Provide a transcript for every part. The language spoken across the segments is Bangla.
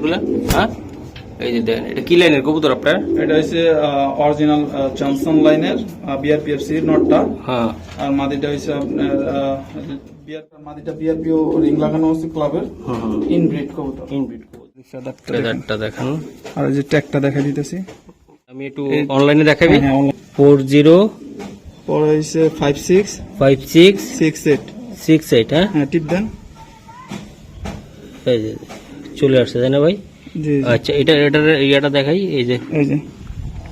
কবুতরগুলো হ্যাঁ? এই যে দেখেন এটা কি লাইনের কবুতর আপনার? এটা হচ্ছে অরিজিনাল জনসন লাইনের বিআরপিএফসি নটটা। হ্যাঁ। আর মাদিটা হচ্ছে আপনার মাদিটা বিআরপিও রিং লাগানো হচ্ছে ক্লাবের ইনব্রিড কবুতর। ইনবিট ফেদারটা দেখান। আর এই যে ট্যাগটা দেখা দিতেছি। আমি একটু অনলাইনে দেখাবি? ফোর জিরো পরে হচ্ছে five six five six six eight six eight হ্যাঁ? হ্যাঁ টিপ দেন। এই যে। চলে আসছে তাই না ভাই। আচ্ছা এটা এটার ইয়েটা দেখাই এই যে। এই যে।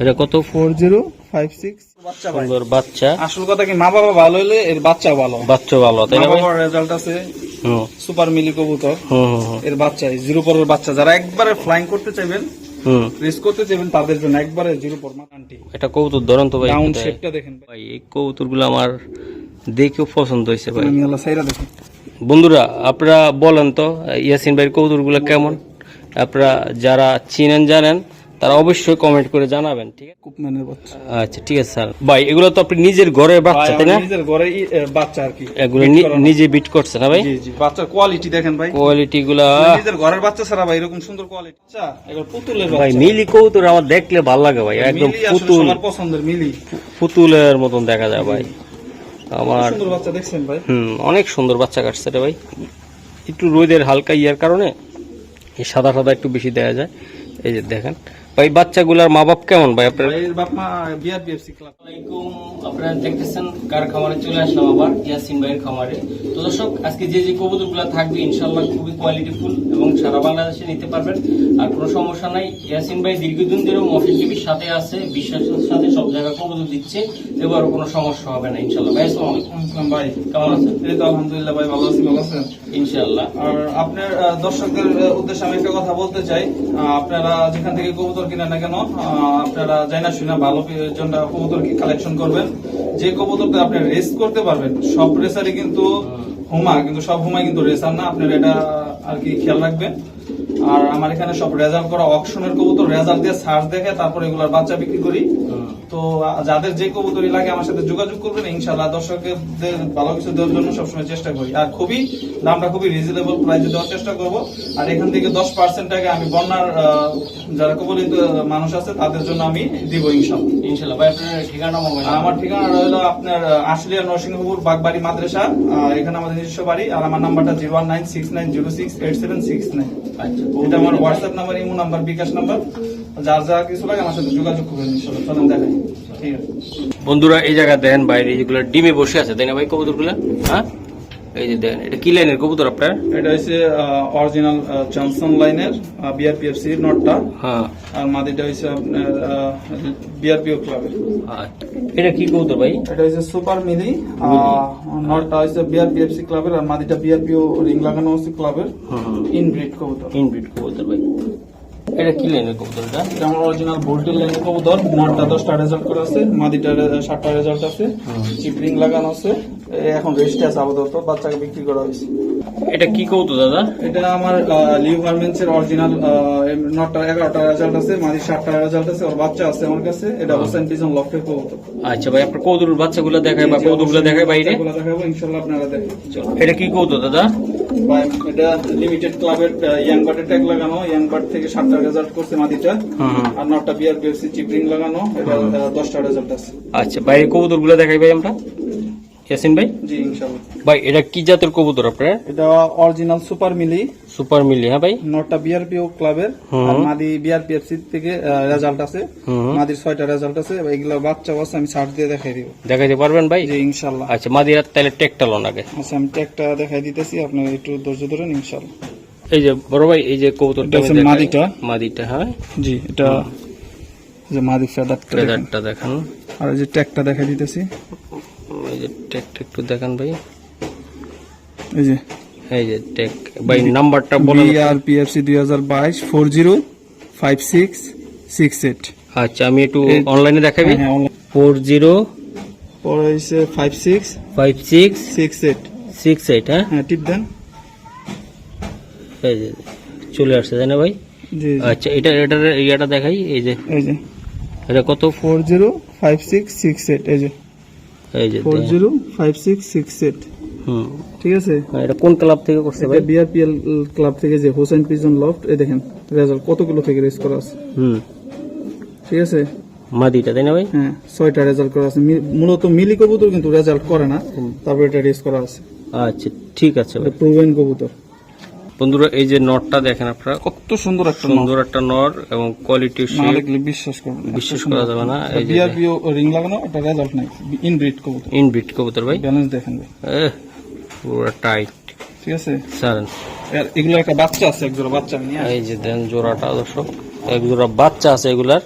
এটা কত? Four zero five six. বাচ্চা ভাই। সুন্দর বাচ্চা। আসল কথা কি মা বাবা ভালো হলে এর বাচ্চা ভালো। বাচ্চা ভালো তাই না বাবার রেজাল্ট আছে হুম। সুপার মিলি কবুতর। হুম হুম, হুম। এর বাচ্চা জিরো পরের বাচ্চা। যারা একবারে ফ্লাইং করতে চাইবেন হুম। রেস করতে চাইবেন তাদের জন্য একবারে জিরো পর মানান্টি এটা কবুতর ধরন তো ভাই ডাউন শেপটা দেখেন ভাই। ভাই এই কবুতরগুলো আমার দেখেও পছন্দ হয়েছে ভাই। আমি আল্লাহ সাইরা দেখেন বন্ধুরা আপনারা বলেন তো ইয়াসিন ভাইয়ের কবুতরগুলো কেমন? আপনারা যারা চিনেন জানেন তারা অবশ্যই কমেন্ট করে জানাবেন ঠিক আছে? কুপম্যানের বাচ্চা। আচ্ছা ঠিক আছে স্যার। ভাই এগুলো তো আপনি নিজের ঘরের বাচ্চা তাই না? নিজের ঘরে বাচ্চা আর কি। এগুলো। নিজে বিট করছে না ভাই? জি জি বাচ্চার কোয়ালিটি দেখেন ভাই। কোয়ালিটি গুলা নিজের ঘরের বাচ্চা ছাড়া ভাই এরকম সুন্দর কোয়ালিটি আচ্ছা এবার পুতুলের বাচ্চা। ভাই মিলি কবুতর আমার দেখলে ভালো লাগে ভাই একদম পুতুল। সবার পছন্দের মিলি। পুতুলের মতন দেখা যায় ভাই। আমার সুন্দর বাচ্চা দেখছেন ভাই। হুম অনেক সুন্দর বাচ্চা কাটছে রে ভাই। একটু রোদের হালকা ইয়ার কারণে সাদা সাদা একটু বেশি দেয়া যায়। এই যে দেখেন ভাই বাচ্চাগুলার মা বাপ কেমন ভাই আপনার? ভাইয়ের বাপ মা বিআরপিএফসি ক্লাব আলাইকুম আপনারা দেখতেছেন কার খামারে চলে আসলাম আবার ইয়াসিন ভাইয়ের খামারে। তো দর্শক আজকে যে যে কবুতরগুলো থাকবে ইনশাল্লাহ খুবই কোয়ালিটিফুল এবং সারা বাংলাদেশে নিতে পারবেন। আর কোনো সমস্যা নাই ইয়াসিন ভাই দীর্ঘদিন ধরে মফিল টিভির সাথে আছে বিশ্বাসের সাথে সব জায়গায় কবুতর দিচ্ছে এবারও কোনো সমস্যা হবে না ইনশাল্লাহ ভাই আসসালামু আলাইকুম। ভাই। কেমন আছেন? এই তো আলহামদুলিল্লাহ ভাই ভালো আছি ভালো আছেন? ইনশাল্লাহ আর আপনার দর্শকদের উদ্দেশ্যে আমি একটা কথা বলতে চাই। আপনারা যেখান থেকে কবুতর কিনেন না কেন আপনারা জানা শুনে ভালো জন্য কবুতর কালেকশন করবেন। যে কবুতরটা আপনি রেস করতে পারবেন, সব রেসারই কিন্তু হুমা, কিন্তু সব হুমাই কিন্তু রেসার না, আপনার এটা আর কি খেয়াল রাখবেন। আর আমার এখানে সব রেজাল্ট করা অপশনের কবুতর রেজাল্ট দিয়ে সার্চ দেখে তারপর এগুলার বাচ্চা বিক্রি করি। তো যাদের যে কবুতরই লাগে আমার সাথে যোগাযোগ করবেন ইনশাল্লাহ দর্শকদের ভালো কিছু দেওয়ার জন্য সবসময় চেষ্টা করি। আর খুবই দামটা খুবই রিজনেবল প্রাইসে দেওয়ার চেষ্টা করব। আর এখান থেকে দশ পার্সেন্ট টাকা আমি বন্যার যারা কবলিত মানুষ আছে তাদের জন্য আমি দিব ইনশাল্লাহ ইনশাল্লাহ ভাই আপনার ঠিকানা মোবাইল আমার ঠিকানা রইল আপনার আশুলিয়া নরসিংহপুর বাগবাড়ি মাদ্রাসা। আর এখানে আমাদের নিজস্ব বাড়ি আর আমার নাম্বারটা zero one nine six nine zero six eight seven six nine আচ্ছা। এটা আমার WhatsApp number Imo number bKash number. যার যা কিছু লাগে আমার সাথে যোগাযোগ করবেন চলেন দেখাই। ঠিক আছে। বন্ধুরা এই জায়গা দেন বাইরে যেগুলো ডিমে বসে আছে তাই না ভাই কবুতরগুলো? হ্যাঁ? এই যে দেন এটা কি লাইনের কবুতর আপনার? এটা হচ্ছে অরিজিনাল জনসন লাইনের বিআরপিএফসি নটটা। হ্যাঁ। আর মাদিটা হচ্ছে আপনার বিআরপিও ক্লাবের আচ্ছা। এটা কি কবুতর ভাই? এটা হচ্ছে সুপার মিলি নটটা হচ্ছে বিআরপিএফসি ক্লাবের আর মাদিটা বিআরপিও রিং লাগানো হচ্ছে ক্লাবের ইনব্রিড কবুতর। ইনব্রিড কবুতর ভাই। এটা কি লাইনের কবুতর এটা? এটা আমার অরিজিনাল ভোল্টের লাইনের কবুতর। নটটা দশটা রেজাল্ট করে আছে মাদিটা সাতটা রেজাল্ট আছে চিপ লাগানো আছে। এখন রেস্টে আছে আপাতত বাচ্চাকে বিক্রি করা হয়েছে। এটা কি কবুতর দাদা? এটা আমার অরিজিনাল নটটা এগারোটা রেজাল্ট আছে সাতটা রেজাল্ট আছে ওর বাচ্চা আছে আমার কাছে। এটা হোসেন পিজন লফটের কবুতর। আচ্ছা ভাই আপনার কবুতর বাচ্চাগুলো দেখায় বা কবুতরগুলো দেখায় বাইরে দেখাবো ইনশাল্লাহ আপনারা দেখেন এটা কি কবুতর দাদা? ভাই, এটা লিমিটেড ক্লাবের ট্যাগ লাগানো থেকে সাতটা রেজাল্ট করছে মাদিটা। আর বিএফসি চিপরিং লাগানো এটা দশটা রেজাল্ট আছে। আচ্ছা বাইরে কবুতরগুলো দেখাই ভাই আমরা। ইয়াসিন ভাই? জি ইনশাল্লাহ ভাই এটা কি জাতের কবুতর আপনার? এটা অরিজিনাল সুপার মিলি সুপার মিলি হ্যাঁ ভাই? নটটা বিআরপিও ক্লাবের। আর মাদি বিআরপিএফসি থেকে রেজাল্ট আছে। মাদির ছয়টা রেজাল্ট আছে। এগুলো বাচ্চা বাচ্চা আমি ছাড় দিয়ে দেখাই দিব। দেখাইতে পারবেন ভাই? জি ইনশাল্লাহ আচ্ছা মাদিরার তাহলে টেকটা লোন আগে। আচ্ছা আমি ট্যাগটা দেখাই দিতেছি আপনি একটু ধৈর্য ধরেন ইনশাল্লাহ এই যে বড় ভাই এই যে কবুতরটা মাদিটা। মাদিটা হ্যাঁ জি এটা যে মাদি ফেদারটা দেখেন। ফেদারটা দেখান। আর এই যে ট্যাগটা দেখাই দিতেছি। এই যে একটু দেখান ভাই। এই যে। এই যে টেক ভাই নাম্বারটা বলেন। Four zero five six six eight আচ্ছা আমি একটু অনলাইনে দেখাবি? হ্যাঁ online। ফোর জিরো পরে six six eight six eight হ্যাঁ? হ্যাঁ টিপ দেন। এই যে চলে আসছে তাই না ভাই। আচ্ছা এটা এটার ইয়েটা দেখাই এই যে। এই যে। এটা কত? Four zero five six six eight এই যে। এই যে four zero five six six eight. হুম। ঠিক আছে? হ্যাঁ, এটা কোন ক্লাব থেকে করছে ভাই? বিআরপিএল ক্লাব থেকে যে হোসেন পিজন লফট এই দেখেন রেজাল্ট কতগুলো থেকে রেস করা আছে? হুম। ঠিক আছে? মাদিটা তাই না ভাই? হ্যাঁ ছয়টা রেজাল্ট করা আছে। মূলত মিলি কবুতর কিন্তু রেজাল্ট করে না তারপর এটা রেস করা আছে। আচ্ছা ঠিক আছে ভাই। প্রুভেন কবুতর। বন্ধুরা এই যে নটটা দেখেন আপনারা কত সুন্দর একটা সুন্দর একটা নর এবং কোয়ালিটি না দেখলে বিশ্বাস করবেন বিশ্বাস করা যাবে না। এই যে বিআরপিও রিং লাগানো এটা রেজাল্ট নাই। ইনব্রিড কবুতর। ইনবিট কবুতর ভাই। ব্যালেন্স দেখেন ভাই। পুরো টাইট ঠিক আছে? আর এগুলো একটা বাচ্চা আছে একজোড়া বাচ্চা নিয়ে এই যে দেন জোড়াটা দর্শক। এক জোড়া বাচ্চা আছে এগুলার।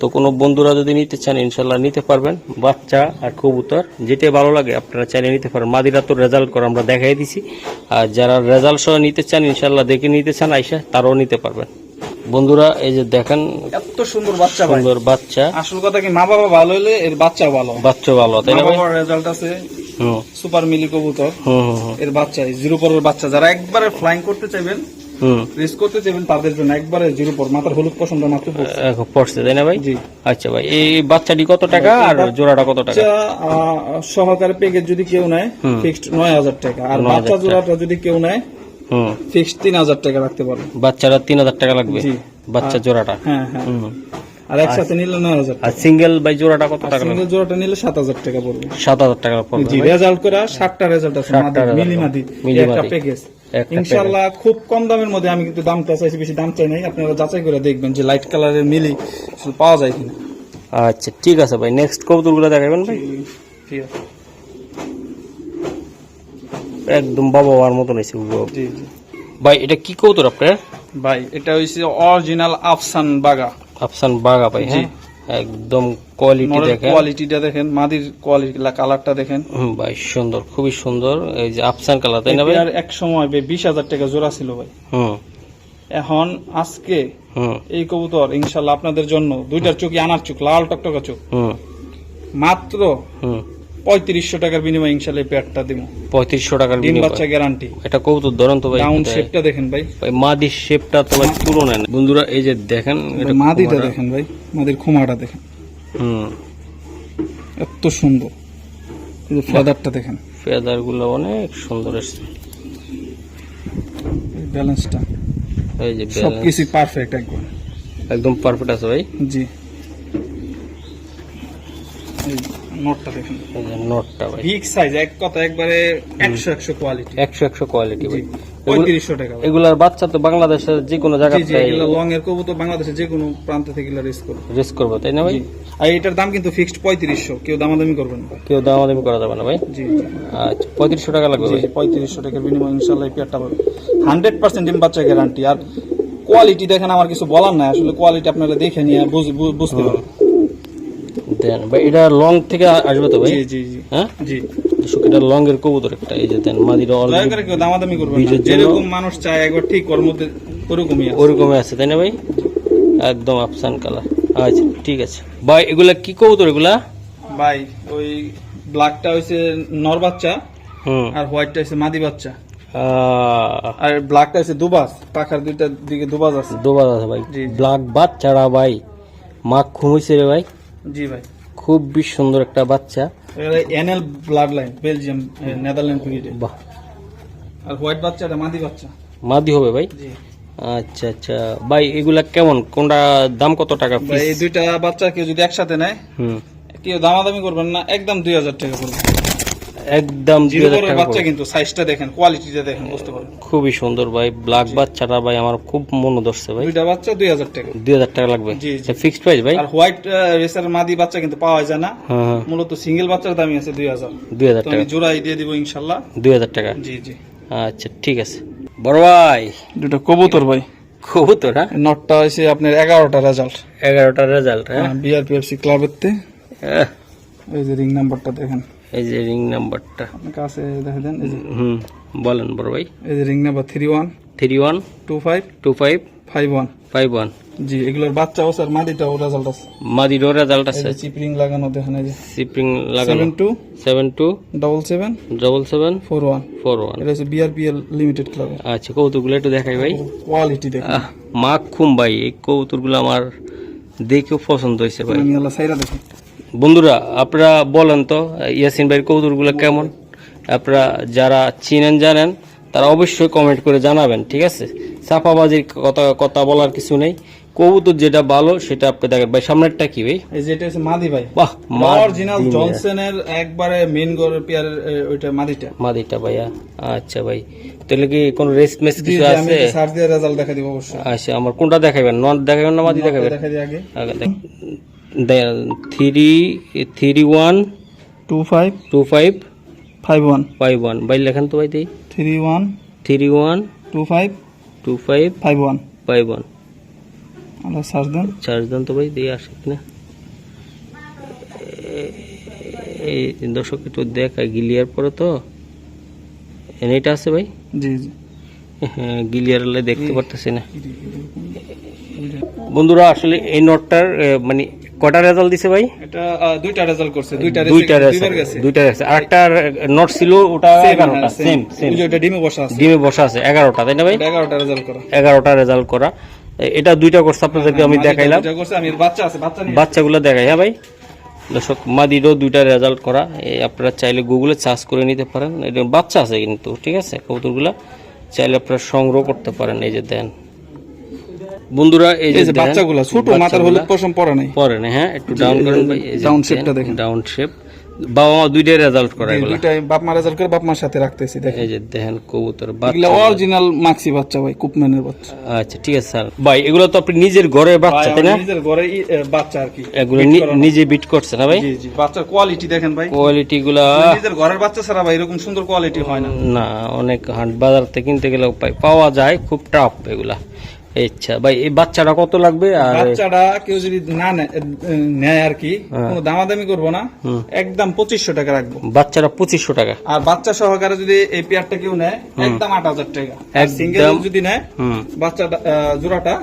তো কোনো বন্ধুরা যদি নিতে চান ইনশাল্লাহ নিতে পারবেন। বাচ্চা আর কবুতর যেটা ভালো লাগে আপনারা চাইলে নিতে পারেন। মাদিরা তো রেজাল্ট করে আমরা দেখাই দিছি। আর যারা রেজাল্ট সহ নিতে চান ইনশাল্লাহ দেখে নিতে চান আইসা তারাও নিতে পারবেন। বন্ধুরা এই যে দেখেন এত সুন্দর বাচ্চা সুন্দর বাচ্চা। আসল কথা কি মা বাবা ভালো হলে এর বাচ্চা ভালো। বাচ্চা ভালো তাই না বাবার রেজাল্ট আছে হুম। সুপার মিলি কবুতর। হুম হুম হুম, এর বাচ্চা জিরো পরের বাচ্চা। যারা একবারে ফ্লাইং করতে চাইবেন রেস করতে চাইবেন তাদের জন্য একবারে জিরো পর মাথার হলুদ পছন্দ মাত্র পড়ছে। তাই না ভাই? জি। আচ্ছা ভাই এই বাচ্চাটি কত টাকা আর জোড়াটা কত টাকা? সহকারে প্যাকেজ যদি কেউ নেয় ফিক্সড নয় হাজার টাকা। আর বাচ্চা জোড়াটা যদি কেউ নেয় ফিক্সড তিন হাজার টাকা রাখতে পারবে। বাচ্চারা তিন হাজার টাকা লাগবে? বাচ্চা জোড়াটা? হ্যাঁ হ্যাঁ। আর একসাথে নিলে নয় হাজার আর সিঙ্গেল বাই জোড়াটা কত টাকা সিঙ্গেল জোড়াটা নিলে সাত হাজার টাকা পড়বে। সাত হাজার টাকা পড়বে জি রেজাল্ট করা সাতটা রেজাল্ট আছে সাতটা মাদি, result মিলি করা। মাদি মিলি একটা প্যাকেজ একটা ইনশাআল্লাহ খুব কম দামের মধ্যে আমি কিন্তু দামটা চাইছি বেশি দাম চাই নাই। আপনারা যাচাই করে দেখবেন যে লাইট কালারের মিলি পাওয়া যায় কিনা। আচ্ছা ঠিক আছে ভাই। নেক্সট কবুতরগুলো দেখাবেন ভাই। ঠিক আছে একদম বাবা মার মতন হয়েছে জি জি। ভাই এটা কি কবুতর আপনার? ভাই এটা হচ্ছে অরিজিনাল আফসান বাগা। আফসান বাগা ভাই হ্যাঁ? একদম কোয়ালিটি দেখেন। কোয়ালিটিটা দেখেন মাদির কোয়ালিটি কালারটা দেখেন। ভাই সুন্দর খুবই সুন্দর। এই যে আফসান কালার তাই না ভাই? আর এক সময় বিশ হাজার টাকা জোড়া ছিল ভাই। হুম। এখন আজকে হুম। এই কবুতর ইনশাআল্লাহ আপনাদের জন্য দুইটার চোখই আনার চোখ লাল টকটকা চোখ। হুম। মাত্র হুম। পঁয়ত্রিশশো টাকার বিনিময়ে ইনশাল্লাহ এই পেয়ারটা দিব পঁয়ত্রিশশো টাকার ডিম বাচ্চা গ্যারান্টি এটা কবুতর ধরুন তো ভাই। ডাউন শেপটা দেখেন ভাই। ভাই মাদির শেপটা তো ভাই তুলনায় না বন্ধুরা এই যে দেখেন এটা মাদিটা দেখেন ভাই মাদির খোমাটা দেখেন। হুম। এত সুন্দর। এই ফেদারটা দেখেন। ফেদারগুলো অনেক সুন্দর এসছে। এই ব্যালেন্সটা এই যে সবকিছু পারফেক্ট একবার একদম। পারফেক্ট আছে ভাই। জি এই নোটটা দেখেন। নোটটা ভাই। বিগ সাইজ এক কথা একবারে একশো একশো কোয়ালিটি একশো একশো কোয়ালিটি ভাই। টাকা এগুলার বাচ্চা তো বাংলাদেশের যে কোনো জি জি জায়গায় লং এর কবুতর বাংলাদেশে যে কোনো প্রান্ত থেকে রেস করবে। রেস করব তাই না ভাই? আর এটার দাম কিন্তু ফিক্সড পঁয়ত্রিশশো কেউ দামাদামি করবেন না। কেউ দামাদামি করা যাবে না ভাই। জি। আচ্ছা পঁয়ত্রিশশো টাকা লাগবে ভাই। জি পঁয়ত্রিশশো টাকার বিনিময়ে ইনশাল্লাহ এই পেয়ারটা পাবে হান্ড্রেড পার্সেন্ট ডিম বাচ্চা গ্যারান্টি আর কোয়ালিটি দেখেন আমার কিছু বলার নাই। আসলে কোয়ালিটি আপনারা দেখে নিয়ে বুঝ- বুঝতে পারবেন। দেন। ভাই এটা লং থেকে আসবে তো ভাই? জি জি হ্যাঁ? জি। দর্শক, এটা লং এর কবুতর একটা এই যে দেন মাদিরা অলরেডি করে দামাদামি করবেন যেরকম মানুষ চায় একবার ঠিক ওর মধ্যে ওরকমই আছে। ওরকমই আছে তাই না ভাই? একদম আফসান কালার আচ্ছা ঠিক আছে। ভাই এগুলা কি কবুতর এগুলা? ভাই ওই ব্ল্যাকটা হইছে নর বাচ্চা হুম। আর হোয়াইটটা হইছে মাদি বাচ্চা। আর ব্ল্যাকটা হইছে দুবাস পাখার দিকে দুবাস আছে। আছে ভাই। ব্ল্যাক বাচ্চারা ভাই মা ঘুমিয়েছে রে ভাই। জি ভাই। খুব বেশ সুন্দর একটা বাচ্চা। NL blood line Belgium Netherland ব্রিডে বাহ। আর হোয়াইট বাচ্চাটা মাদি বাচ্চা। মাদি হবে ভাই? জি। আচ্ছা আচ্ছা। ভাই এগুলা কেমন? কোনটা দাম কত টাকা এই দুইটা বাচ্চা কেউ যদি একসাথে নেয় হুম। কেউ দামাদামি করবেন না একদম দুই হাজার টাকা পড়বে একদম জিরো হাজার টাকা বাচ্চা কিন্তু সাইজটা দেখেন কোয়ালিটিটা দেখেন বুঝতে পারবেন খুবই সুন্দর ভাই ব্ল্যাক বাচ্চাটা ভাই আমার খুব মনে ধরছে ভাই। দুইটা বাচ্চা দুই হাজার টাকা। দুই হাজার টাকা লাগবে। জি, জি। ফিক্সড প্রাইস ভাই? আর হোয়াইট রেসার মাদি বাচ্চা কিন্তু পাওয়া যায় না। হ্যাঁ হ্যাঁ। মূলত সিঙ্গেল বাচ্চার দামই আছে দুই হাজার। দুই হাজার তো টাকা। আমি জোড়াই দিয়ে দিব ইনশাল্লাহ। দুই হাজার টাকা। জি জি। আচ্ছা ঠিক আছে। বড় ভাই। দুটো কবুতর ভাই। কবুতর হ্যাঁ? নটটা হয়েছে আপনার এগারোটা রেজাল্ট এগারোটা রেজাল্ট হ্যাঁ? বিআরপিএফসি আহ, এই যে রিং নাম্বারটা দেখেন। এই যে রিং নাম্বারটা কাছে দেখে দেন হুম বলেন বড় ভাই। এই যে ring number three one three one two five two five five one five one জি এগুলোর বাচ্চাও স্যার মাদিটাও রেজাল্ট আছে। মাদিরও রেজাল্ট আছে। যে চিপ রিং লাগানো দেখেন এই যে। সিপিং লাগানো। Seven two seven two double seven double seven four one four one এটা হচ্ছে বিআরপিএল লিমিটেড ক্লাব আচ্ছা কৌতুকগুলো একটু দেখাই ভাই। কোয়ালিটি আহ মাখুম ভাই এই কৌতুকগুলো আমার দেখেও পছন্দ হয়েছে ভাই। আমি আল্লাহ সাইরা দেখেন বন্ধুরা আপনারা বলেন তো ইয়াসিন ভাইয়ের কৌতুকগুলো কেমন? আপনারা যারা চিনেন জানেন তারা অবশ্যই কমেন্ট করে জানাবেন ঠিক আছে? চাপাবাজির কথা কথা বলার কিছু নেই। কবুতর যেটা ভালো সেটা আপনি দেখেন। ভাই সামনেরটা কি ভাই? এই যে এটা হচ্ছে মাদি ভাই। বাহ অরিজিনাল জনসনের একবারে মেন গরের পেয়ারের এ, ওইটা মাদিটা। মাদিটা ভাইয়া। আচ্ছা ভাই তাহলে কি কোনো রেস্ট মেস কিছু আছে? সার্চ দিয়ে রেজাল্ট দেখা দিব অবশ্যই। আচ্ছা আমার কোনটা দেখাবেন নন দেখাবেন না মাদি দেখাবেন দেখা দিই আগে। Three three one two five two five five one five one ভাই লেখেন তো ভাই দিই। Three one three one two five two five five one five one আল্লাহ সার্চ দেন। চার্জ দেন তো ভাই দিয়ে আসে কিনা এই দর্শক একটু দেখা গিলিয়ার পরে তো? এটা আছে ভাই জি জি। হ্যাঁ গিলিয়ার দেখতে পারতেছি না। বন্ধুরা আসলে এই নোটটার মানে কটা রেজাল্ট দিছে ভাই? এটা দুইটা রেজাল্ট করছে দুইটা দুইটা রেজাল্ট গেছে। দুইটা গেছে। আরেকটা নোট ছিল ওটা Same, এগারোটা হ্যাঁ, সেম সেম ওইটা ডিমে বসা আছে। ডিমে বসা আছে এগারোটা তাই না ভাই? এটা এগারোটা রেজাল্ট করা। এগারোটা রেজাল্ট করা। এটা দুইটা কোর্স আপনাদেরকে আমি দেখাইলাম। দুইটা করছে আমি বাচ্চা আছে বাচ্চা বাচ্চাগুলো দেখাই হ্যাঁ ভাই? দর্শক মাদিরও দুইটা রেজাল্ট করা। এই আপনারা চাইলে গুগলে সার্চ করে নিতে পারেন। এটা বাচ্চা আছে কিন্তু ঠিক আছে? কবুতরগুলো। চাইলে আপনারা সংগ্রহ করতে পারেন এই যে দেন। বন্ধুরা এই যে দেখেন, ছোট মাথার বাচ্চাগুলা হলুদ পশম পরা নাই। পরে না হ্যাঁ একটু ডাউন করেন ভাই down shape দেখেন। ডাউন শেপ বাবা মা দুইটাই রেজাল্ট করা এগুলো দুইটাই বাপ মা রেজাল্ট করে বাপ মার সাথে রাখতেছি দেখেন। এই যে দেখেন কবুতর এগুলা বাচ্চা। অরিজিনাল মাক্সি বাচ্চা ভাই কুপম্যানের বাচ্চা। আচ্ছা ঠিক আছে স্যার। ভাই এগুলো তো আপনি নিজের ঘরে বাচ্চা তাই না? নিজের ঘরে বাচ্চা আর কি এগুলো নিজে বিট করছে না ভাই? জি জি বাচ্চার কোয়ালিটি দেখেন ভাই। কোয়ালিটি গুলা নিজের ঘরের বাচ্চা ছাড়া ভাই এরকম সুন্দর কোয়ালিটি হয় না। না অনেক হাট বাজার থেকে কিনতে গেলে পাওয়া যায় খুব টাফ এগুলা। আচ্ছা ভাই এই বাচ্চাটা কত লাগবে? আর বাচ্চাটা কেউ যদি না নেয় আর কি হ্যাঁ। কোনো দামাদামি করব না একদম পঁচিশশো টাকা রাখব। বাচ্চাটা পঁচিশশো টাকা। আর বাচ্চা সহকারে যদি এই পেয়ারটা কেউ নেয় একদম আট হাজার টাকা। সিঙ্গেল যদি নেয় হুম। বাচ্চা জোড়াটা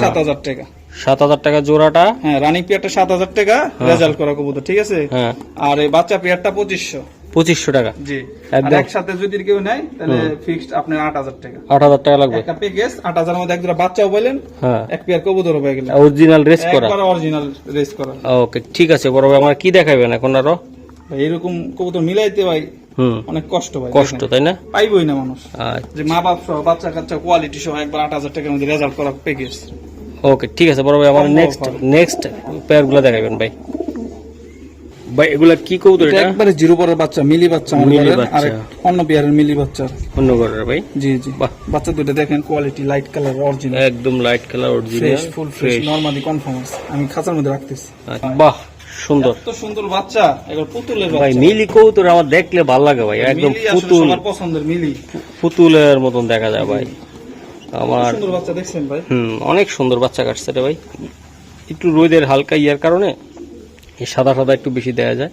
সাত হাজার টাকা। সাত হাজার টাকা জোড়াটা। হ্যাঁ রানিং পেয়ারটা সাত হাজার টাকা রেজাল্ট করা কবুতর ঠিক আছে? হ্যাঁ। আর এই বাচ্চা পেয়ারটা পঁচিশশো। পঁচিশশো টাকা। জি। একসাথে যদি কেউ নেয় তাহলে ফিক্সড আপনার আট হাজার টাকা। আট হাজার টাকা লাগবে। একটা প্যাকেজ আট হাজার মধ্যে এক দুটো বাচ্চাও বললেন হ্যাঁ। এক পেয়ার কবুতরও পেয়ে গেলেন। অরিজিনাল রেস করা। একবার অরিজিনাল রেস করা। ওকে ঠিক আছে বড় ভাই আমার কি দেখাবেন এখন আরও? এরকম কবুতর মিলাইতে ভাই অনেক কষ্ট ভাই কষ্ট তাই না? পাইবই না মানুষ। আচ্ছা। যে মা বাপ সহ বাচ্চা কাচ্চা কোয়ালিটি সহ একবার আট হাজার টাকার মধ্যে রেজাল্ট করা প্যাকেজ ওকে ঠিক আছে বড় ভাই আমার নেক্সট নেক্সট পেয়ারগুলো দেখাবেন ভাই। ভাই এগুলা কি কবুতর এটা একবারে জিরো পরের বাচ্চা মিলি বাচ্চা মিলি বাচ্চা। আর অন্য মিলি বাচ্চা। অন্য ঘরের ভাই? জি জি। বাচ্চা দুটো দেখেন কোয়ালিটি লাইট কালার অরিজিনাল একদম light colour fresh full fresh normally confirm আছে। আমি খাঁচার মধ্যে রাখতেছি। বাহ সুন্দর। এত সুন্দর বাচ্চা এবার পুতুলের ভাই মিলি কবুতর আমার দেখলে ভালো লাগে ভাই একদম পুতুল। সবার পছন্দের মিলি। পুতুলের মতন দেখা যায় ভাই। আমার সুন্দর বাচ্চা দেখছেন ভাই। হুম অনেক সুন্দর বাচ্চা কাটছে রে ভাই। একটু রোদের হালকা ইয়ার কারণে এই সাদা সাদা একটু বেশি দেয়া যায়।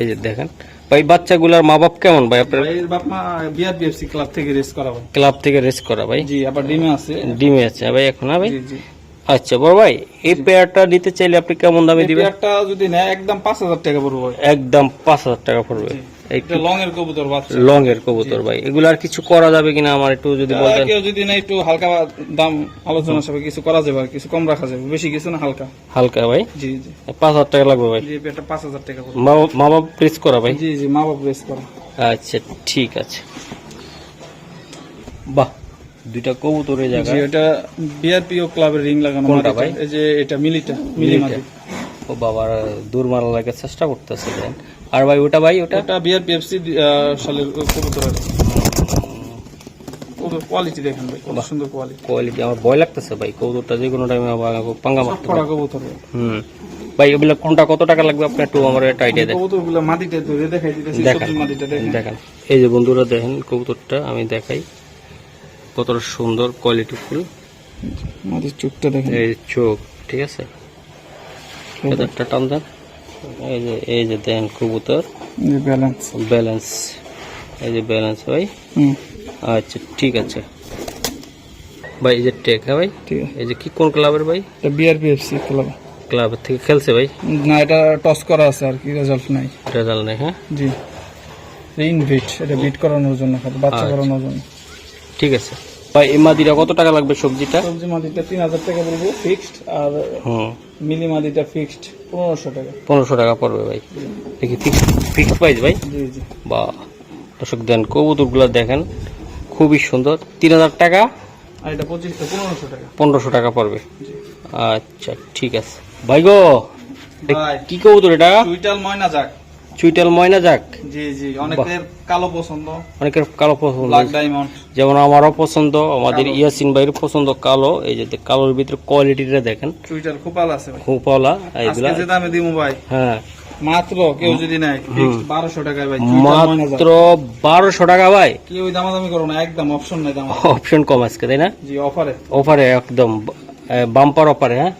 এই যে দেখেন। ভাই বাচ্চাগুলার মা বাপ কেমন ভাই? আপনার ভাইয়ের বাপ মা বিআরবিএফসি ক্লাব থেকে রেস করা ভাই। ক্লাব থেকে রেস করা ভাই? জি আবার ডিমে আছে। ডিমে আছে। ভাই এখন ভাই? জি জি। আচ্ছা বড় ভাই এই পেয়ারটা নিতে চাইলে আপনি কেমন দামে দিবেন? পেয়ারটা যদি নেয় একদম পাঁচ হাজার টাকা পড়বে একদম পাঁচ হাজার টাকা পড়বে। এটা লং এর কবুতর বাচ্চা। লং এর কবুতর ভাই। এগুলো আর কিছু করা যাবে কিনা আমার একটু যদি আর বলতেন? কেউ যদি না একটু হালকা দাম আলোচনা সবাই কিছু করা যাবে আর কিছু কম রাখা যাবে। বেশি কিছু না হালকা। হালকা ভাই? জি জি। পাঁচ হাজার টাকা লাগবে ভাই? জি পাঁচ হাজার টাকা মা মা বাপ প্রেস করা ভাই? জি জি মা বাপ রেস করা। আচ্ছা ঠিক আছে। বাহ দুইটা কবুতর এই জি এটা বিআরপিও ক্লাবের রিং লাগানো কোনটা ভাই? এই যে এটা মিলিটা মিলি মাটি ও বাবার দূর মারা লাগে চেষ্টা করতেছে। আর ভাই ওটা ভাই ওটা? ওটা বিআরপিএফসি সালের কবুতর। কবুতর কোয়ালিটি দেখেন ভাই কত সুন্দর কোয়ালিটি কোয়ালিটি আমার ভয় লাগতেছে ভাই কবুতরটা যে কোনো টাইমে আবার পাঙ্গা মারতে পারে। কবুতর হুম। ভাই ওগুলো কোনটা কত টাকা লাগবে আপনি একটু আমার একটা আইডিয়া দেন। কবুতরগুলো মাটিতে ধরে দেখাই দিতেছি সবজি মাটিটা দেখেন। দেখেন। এই যে বন্ধুরা দেখেন কবুতরটা আমি দেখাই। কতটা সুন্দর কোয়ালিটি ফুল। মাটির চুপটা দেখেন। এই চোখ ঠিক আছে? ফেদারটা টান দেন। এই যে এই যে দেন কবুতর। ব্যালেন্স ব্যালেন্স এই যে ব্যালেন্স ভাই। হুম। আচ্ছা ঠিক আছে। ভাই এই যে টেক হ্যাঁ ভাই? এই যে কি কোন ক্লাবের ভাই? বিআরপিএফসি ক্লাব ক্লাবের থেকে খেলছে ভাই? না এটা টস করা আছে আর কি রেজাল্ট নাই। রেজাল্ট নেই হ্যাঁ? জি। ইনভিট এটা বিট করানোর জন্য বাচ্চা আচ্ছা। করানোর জন্য। ঠিক আছে। ভাই এই মাদিরা কত টাকা লাগবে সবজিটা? সবজি মাটিটা তিন হাজার টাকা বলব ফিক্সড আর হুম। মিলি মাটিটা ফিক্সড পনেরোশো টাকা। পনেরোশো টাকা পড়বে ভাই। দেখি ফিক্সড প্রাইস ভাই? বা দর্শক দেন কবুতরগুলো দেখেন খুবই সুন্দর। তিন হাজার টাকা? আর এটা পঁচিশটা পনেরোশো টাকা। পনেরোশো টাকা পড়বে। আচ্ছা ঠিক আছে। ভাই গো ভাই। কি কবুতর এটা? চুইটাল ময়না যাক চুইটাল ময়না যাক। জি জি অনেকের কালো পছন্দ। অনেকের কালো পছন্দ। ব্ল্যাক ডায়মন্ড যেমন আমারও পছন্দ আমাদের। ইয়াসিন ভাইয়ের পছন্দ কালো। এই যে কালোর ভিতরে কোয়ালিটিটা দেখেন। চুইটাল খুব আছে ভাই। খুপাওলা এইগুলা আজকে দামে দিমু ভাই হ্যাঁ। মাত্র কেউ যদি নাই বারোশো টাকায় ভাই মাত্র বারোশো টাকা ভাই। কেউ দামাদামি করো না একদম অপশন নাই দাম অপশন কম আজকে তাই না? জি অফারে অফারে একদম বাম্পার অফারে হ্যাঁ?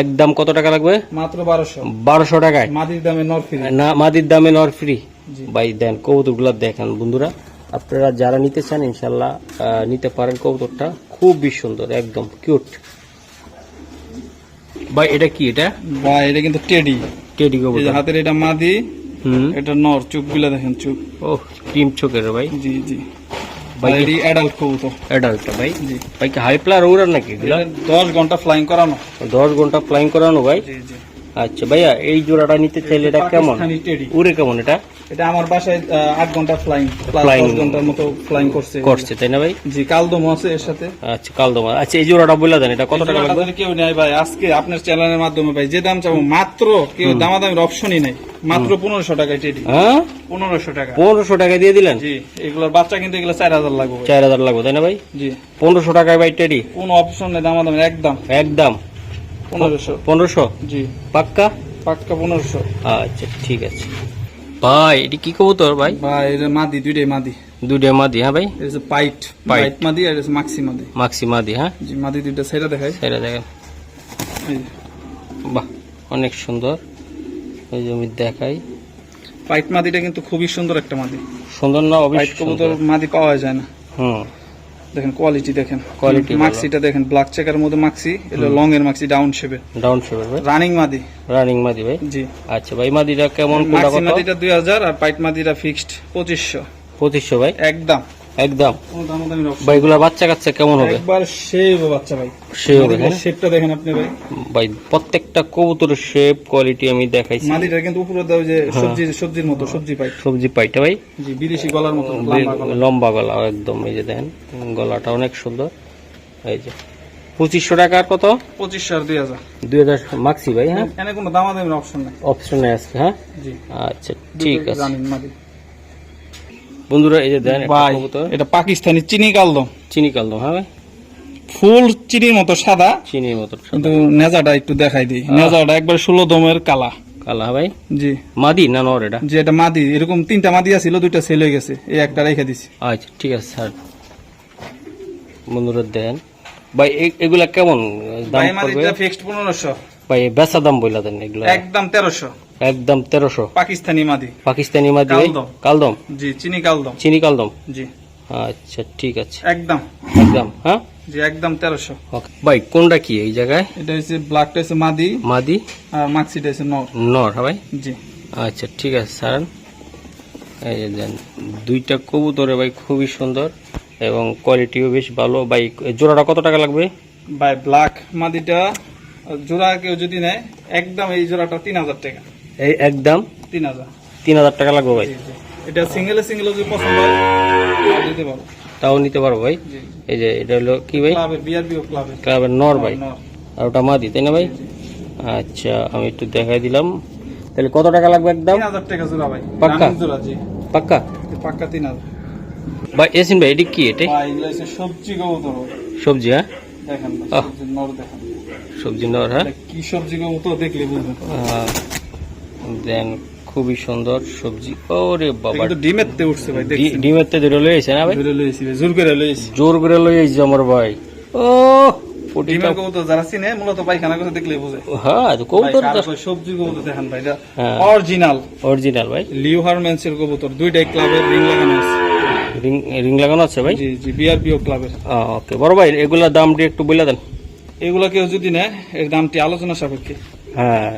একদম কত টাকা লাগবে? মাত্র বারোশো। বারোশো টাকায়? মাদির দামে নর ফ্রি না মাদির দামে নর ফ্রি। ভাই দেন কবুতরগুলো দেখেন বন্ধুরা। আপনারা যারা নিতে চান ইনশাল্লাহ নিতে পারেন কবুতরটা। খুবই সুন্দর একদম কিউট ভাই এটা কি এটা? ভাই এটা কিন্তু টেডি টেডি কবুতর। হাতের এটা মাদি হুম। এটা নর চুপগুলা দেখেন চুপ। ও ক্রিম চোখের ভাই। জি জি। ভাই এটি অ্যাডাল্ট কবুতর এডাল্ট ভাই ভাই কি হাই প্লার ওরার নাকি এগুলা? এটা দশ ঘণ্টা ফ্লাইং করানো। দশ ঘণ্টা ফ্লাইং করানো ভাই জি জি আচ্ছা ভাইয়া এই জোড়াটা নিতে চাইলে এটা কেমন? উড়ে কেমন এটা? এটা আমার বাসায় আট ঘণ্টা ফ্লাইং। দশ ঘণ্টার মতো ফ্লাইং করছে। করছে তাই না ভাই? জি কালদম আছে এর সাথে। আচ্ছা কাল দমা আচ্ছা এই জোড়াটা বলে দেন এটা কত টাকা লাগবে? কেউ নেয় ভাই। আজকে আপনার চ্যানেলের মাধ্যমে ভাই যে দাম চাবো মাত্র কেউ দামাদামির অপশনই নেই। মাত্র পনেরোশো টাকায় টেডি হ্যাঁ? পনেরোশো টাকা। পনেরোশো টাকা দিয়ে দিলেন? জি এগুলোর বাচ্চা কিন্তু এগুলো চার হাজার লাগবে। চার হাজার লাগবে তাই না ভাই? জি। পনেরোশো টাকায় ভাই টেডি কোনো অপশন নেই দামাদামির একদম। একদম। পনেরোশো। পনেরোশো? জি। পাক্কা? পাক্কা পনেরোশো। আচ্ছা ঠিক আছে। ভাই এটি কি কবুতর ভাই? ভাই এটা মাদি দুইটাই মাদি। দুইটা মাদি হ্যাঁ ভাই? এটা হচ্ছে পাইট। পাইট। পাইট মাদি আর এটা মাক্সি মাদি। মাক্সি মাদি হ্যাঁ? জি মাদি দুইটা সেটা দেখাই। সেটা দেখেন বাহ অনেক সুন্দর। যে আমি দেখাই। পাইট মাদিটা কিন্তু খুবই সুন্দর একটা মাদি। সুন্দর না? পাইট কবুতর মাদি পাওয়া যায় না। হুম। দেখেন কোয়ালিটি দেখেন। কোয়ালিটি। মাক্সিটা দেখেন ব্ল্যাক চেকার মধ্যে মাক্সি এটা লং এর মাক্সি ডাউন শেপে ডাউন শেপের ভাই? রানিং মাদি। রানিং মাদি ভাই? জি। আচ্ছা ভাই মাদিটা কেমন? মাক্সি কত? মাদিটা দুই হাজার আর পাইট মাদিটা ফিক্সড পঁচিশশো। পঁচিশশো ভাই? একদম। একদম। ভাই এগুলা বাচ্চা কাচ্চা কেমন হবে? একবার সেই বাচ্চা ভাই। সে হবে হ্যাঁ? শেপটা দেখেন আপনি ভাই। ভাই প্রত্যেকটা কবুতরের শেপ কোয়ালিটি আমি দেখাইছি। মাদিটা কিন্তু উপরে দেওয়া যে হ্যাঁ। সবজি সবজির মতো সবজি পাই সবজি পাইটা ভাই। জি বিদেশি গলার মতো লম্বা গলা। একদম এই যে দেখেন গলাটা অনেক সুন্দর। এই যে পঁচিশশো টাকার কত? পঁচিশশো আর দুই হাজার। দুই হাজার মাক্সি ভাই হ্যাঁ? এখানে কোনো দামাদামির অপশন নেই। অপশনে আছে হ্যাঁ? জি। আচ্ছা ঠিক আছে। বন্ধুরা এই যে দেন ভাই এটা পাকিস্তানি চিনি কালদম চিনি কালদম হ্যাঁ ফুল চিনির মতো সাদা। চিনির মতো কিন্তু নেজাটা একটু দেখাই দিই। নেজাটা একবার ষোলো দমের কালা। কালা হ্যাঁ ভাই? জি। মাদি না নর এটা? যে এটা মাদি। এরকম তিনটা মাদি আছিল দুইটা সেল হয়ে গেছে। এই একটা রেখে দিছি। আচ্ছা ঠিক আছে স্যার। বন্ধুরা দেন। ভাই এগুলা কেমন দাম ভাই পড়বে? মাদিটা ফিক্সড পনেরোশো। ভাই বেচা দাম বইলা দেন এগুলা। একদম তেরোশো। একদম তেরোশো। পাকিস্তানি মাদি। পাকিস্তানি মাদি কালদম। জি চিনি কালদম। চিনি কালদম? জি। আচ্ছা ঠিক আছে। একদম। একদম হ্যাঁ? জি একদম তেরোশো। ভাই কোনটা কি এই জায়গায়? এটা হচ্ছে ব্ল্যাকটা হচ্ছে মাদি। মাদি? আর মাক্সিটা হচ্ছে নর। নর হ্যাঁ ভাই? জি। আচ্ছা ঠিক আছে স্যার এই দেন দুইটা কবুতরে ভাই খুবই সুন্দর এবং কোয়ালিটিও বেশ ভালো। ভাই জোড়াটা কত টাকা লাগবে? ভাই ব্ল্যাক মাদিটা জোড়া কেউ যদি নেয় একদম এই জোড়াটা তিন হাজার টাকা। এই একদম তিন হাজার। তিন হাজার টাকা লাগবে ভাই। এটা সিঙ্গেলে সিঙ্গেলে যদি পছন্দ হয় দিতে পারো তাও নিতে পারব ভাই। এই যে এটা হলো কি ভাই? ক্লাবের নর ভাই। আর ওটা মাদি তাই না ভাই? আচ্ছা আমি একটু দেখাই দিলাম। তাহলে কত টাকা লাগবে একদম টাকা জোড়া ভাই। পাক্কা? পাক্কা? পাক্কা তিন হাজার। ভাই এসিন ভাই এটি কি এটি? সবজি কবুতর। সবজি হ্যাঁ? দেখেন নর দেখেন। সবজি নর হ্যাঁ? কি সবজি কবুতর দেখলে বুঝবেন। দেন খুবই সুন্দর সবজি। ওরে বাবা। উঠছে ভাই ধরে লইছে না ভাই? ধরে লইছি জোর করে লইছি। জোর করে আমার ভাই। ও ডিমের কবুতর যারা চিনে মূলত পায়খানা করে দেখলে বুঝে। হ্যাঁ তো কবুতর ভাই, সবজি কবুতর দেখেন ভাই এটা হ্যাঁ। অরিজিনাল। অরিজিনাল ভাই। লিও হারমেন্সের কবুতর দুইটাই ক্লাবের রিং লাগানো আছে। রিং রিং লাগানো আছে ভাই? জি জি বিআরপিও ক্লাবের। ওকে। বড় ভাই এগুলা দাম দিয়ে একটু বলে দেন। এগুলা কেউ যদি নেয় এর দামটি আলোচনা সাপেক্ষে। হ্যাঁ।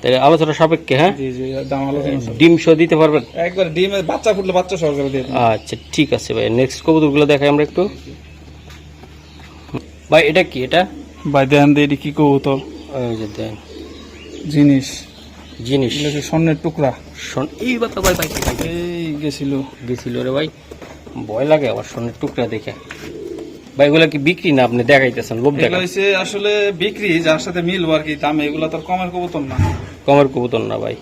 তাহলে আলোচনা সাপেক্ষে হ্যাঁ? জি জি দাম আলোচনা ডিম শো দিতে পারবেন? একবার ডিমের বাচ্চা ফুটলে বাচ্চা সহকারে দিয়ে আচ্ছা ঠিক আছে ভাই। নেক্সট কবুতরগুলো দেখাই আমরা একটু। ভাই এটা কি এটা? ভাই দেন দিয়ে কি কবুতর? দেন। জিনিস। জিনিস। স্বর্ণের টুকরা? এই কথা ভাই ভাই এই গেছিল। গেছিল রে ভাই। ভয় লাগে আবার সোনের টুকরা দেখে। ভাই এগুলা কি বিক্রি না আপনি দেখাইতেছেন? লোভ দেখা আসলে বিক্রি যার সাথে মিলবো আর কি দামে এগুলো তো কমের কবুতর না। কমের কবুতর না ভাই।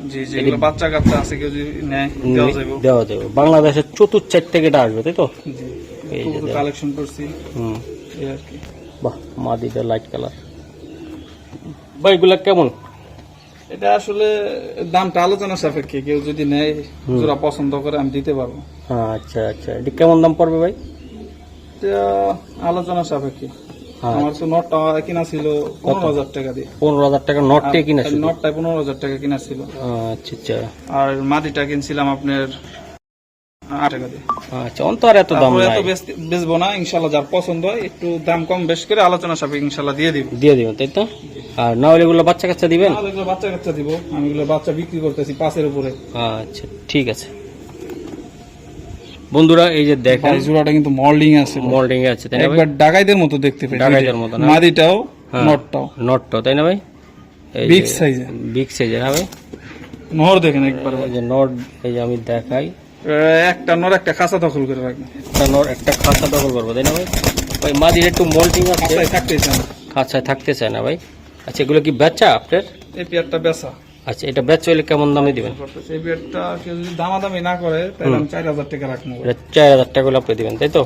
বাচ্চা কাচ্চা আছে কেউ যদি নেয় দেওয়া যাবে বাংলাদেশের চতুর্থ থেকে এটা আসবে তাই তো? কালেকশন করছি। হুম। এই আর কি। বাহ মাদিটা লাইট কালার ভাই এগুলা কেমন? এটা আসলে দামটা আলোচনা সাপেক্ষে কেউ যদি নেয় যারা পছন্দ করে আমি দিতে পারব। আচ্ছা আচ্ছা। এটা কেমন দাম পড়বে ভাই? আলোচনা সাপেক্ষে। আমার তো নটটা কিনা ছিল পনেরো হাজার টাকা দিয়ে। পনেরো হাজার টাকা নট কিনা ছিল? নটটায় পনেরো হাজার টাকা কিনা ছিল। আচ্ছা আচ্ছা। আর মাটিটা কিনছিলাম আপনার আট টাকা দিয়ে। আচ্ছা অন্তর এত দাম নাই। বেচবো না ইনশাল্লাহ যার পছন্দ হয় একটু দাম কম বেশ করে আলোচনা সাপেক্ষে দিয়ে দিব। দিয়ে তাই তো? আর না হলে এগুলো বাচ্চা কাচ্চা দিবেন? এগুলো বাচ্চা কাচ্চা দিব। আমি এগুলো বাচ্চা বিক্রি করতেছি পাঁচের উপরে। আচ্ছা ঠিক আছে। বন্ধুরা এই যে দেখেন। এই জোড়াটা কিন্তু মল্ডিং আছে। মোল্ডিং আছে তাই না একবার ডাকাইদের মতো দেখতে পাই ডাকাইদের মতো না? মাদিটাও হ্যাঁ। নটটাও। নটটা তাই না ভাই? বিগ সাইজ বিগ সাইজের হ্যাঁ ভাই? নহর দেখেন একবার এই যে নট এই যে আমি দেখাই। একটা নর একটা খাঁচা দখল করে রাখবেন একটা নট একটা খাঁচা দখল করব তাই না ভাই? ভাই মাদির একটু মোল্ডিং আছে। খাঁচায় থাকতেছে না। খাঁচায় থাকতে চায় না ভাই। আচ্ছা এগুলো কি বেচা আপনার? এই পেয়ারটা বেচা। আচ্ছা এটা বেচা হলে কেমন দামে দিবেন? এই পেয়ারটা কেউ যদি দামাদামি না করে তাহলে আমি চার হাজার টাকা রাখব। চার হাজার টাকা হলে আপনি দিবেন তাই তো?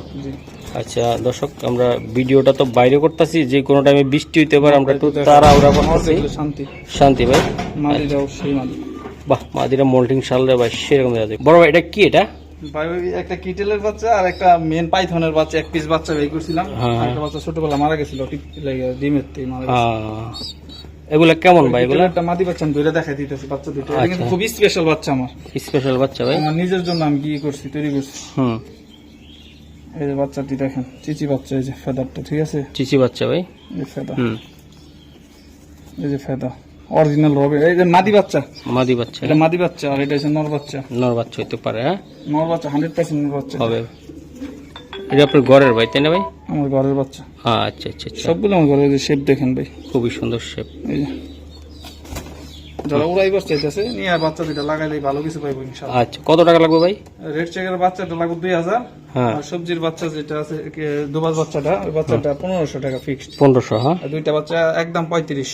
আচ্ছা দর্শক আমরা ভিডিওটা তো বাইরে করতেছি যে কোনো টাইমে বৃষ্টি হইতে পারে আমরা একটু তাড়াহুড়া করতেছি। শান্তি। শান্তি ভাই। সেই মাদি। বাহ মাদিরা মোল্টিং শাল ভাই সেরকম দেখা যায়। বড় ভাই এটা কি এটা? ভাই একটা কিটেলের বাচ্চা আর একটা মেন পাইথনের বাচ্চা এক পিস বাচ্চা বের করছিলাম। হ্যাঁ। আর একটা বাচ্চা ছোটবেলা মারা গেছিল ডিমের থেকে মারা এগুলা কেমন ভাই এগুলা? একটা মাদি বাচ্চা আমি ধরে দেখাই দিতেছি বাচ্চা দুটো এটা কিন্তু আচ্ছা। খুব স্পেশাল বাচ্চা আমার। স্পেশাল বাচ্চা ভাই? আমার নিজের জন্য আমি কি করছি তৈরি করছি। হুম। এই যে বাচ্চাটি দেখেন চিচি বাচ্চা এই যে ফেদারটা ঠিক আছে? চিচি বাচ্চা ভাই? এই ফেদা। হুম। এই যে ফেদা। অরিজিনাল রবে। এই যে মাদি বাচ্চা। মাদি বাচ্চা। এটা মাদি বাচ্চা আর এটা হচ্ছে নর বাচ্চা। নর বাচ্চা হইতে পারে হ্যাঁ? নর বাচ্চা হান্ড্রেড পার্সেন্ট নর বাচ্চা। হবে। এটা আপনার ঘরের ভাই তাই না ভাই? আমার ঘরের বাচ্চা। আচ্ছা আচ্ছা আচ্ছা। সবগুলো আমার ঘরের শেপ দেখেন ভাই। খুবই সুন্দর শেপ এই যে। যারা উড়াইবার চাইতেছে নিয়ে আর বাচ্চা দুইটা লাগাইলে ভালো কিছু পাইবো আচ্ছা কত টাকা লাগবে ভাই? রেড চেকের বাচ্চাটা লাগবে দুই হাজার। হ্যাঁ। আর সবজির বাচ্চা যেটা আছে বাচ্চাটা ওই বাচ্চাটা পনেরোশো টাকা ফিক্সড পনেরোশো হ্যাঁ। দুইটা বাচ্চা একদম পঁয়ত্রিশ।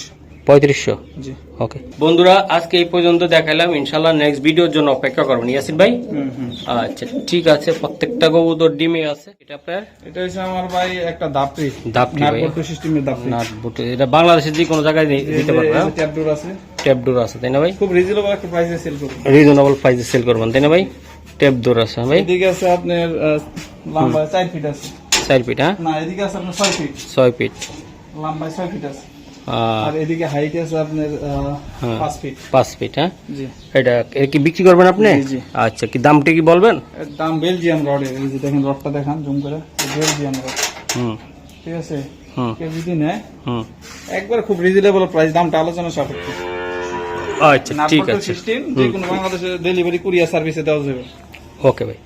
পঁয়ত্রিশশো? জি। ওকে বন্ধুরা আজকে এই পর্যন্ত দেখালাম। ইনশাল্লাহ নেক্সট ভিডিওর জন্য অপেক্ষা করবেন ইয়াসিন ভাই? হুম হুম। আচ্ছা ঠিক আছে প্রত্যেকটা কবুতর ডিমে আছে। এটা আপনার? এটা হচ্ছে আমার ভাই একটা দাপড়ি দাপড়ি ভাই। সিস্টেমের দাপড়ি নাট বুটে এটা বাংলাদেশের যে কোনো জায়গায় নিতে পারবেন হ্যাঁ? ট্যাবডোর আছে। ট্যাপ ডোর আছে তাই না ভাই? খুব রিজনেবল একটা প্রাইসে সেল করব রিজনেবল প্রাইসে সেল করবেন তাই না ভাই? ট্যাপ ডোর আছে হ্যাঁ ভাই? এদিকে আছে আপনার লম্বায় চার ফিট আছে। চার ফিট হ্যাঁ? না এদিকে আছে আপনার ছয় ফিট ছয় ফিট লম্বায় ছয় ফিট আছে। আর এদিকে হাইট আছে আপনার হ্যাঁ। ফিট ফিট হ্যাঁ? জি। এটা কি বিক্রি করবেন আপনি? জি। আচ্ছা কি দামটা কি বলবেন? দাম বেলজিয়াম রডের এই যে দেখেন রডটা দেখান জুম করে। বেলজিয়াম রড হুম। ঠিক আছে? হুম। কেউ যদি নেয় হুম। একবার খুব রিজনেবল প্রাইস দামটা আলোচনা সাপেক্ষে। আচ্ছা ঠিক আছে। সিস্টেম যে কোনো বাংলাদেশে ডেলিভারি কুরিয়ার সার্ভিসে দেওয়া যাবে। ওকে ভাই।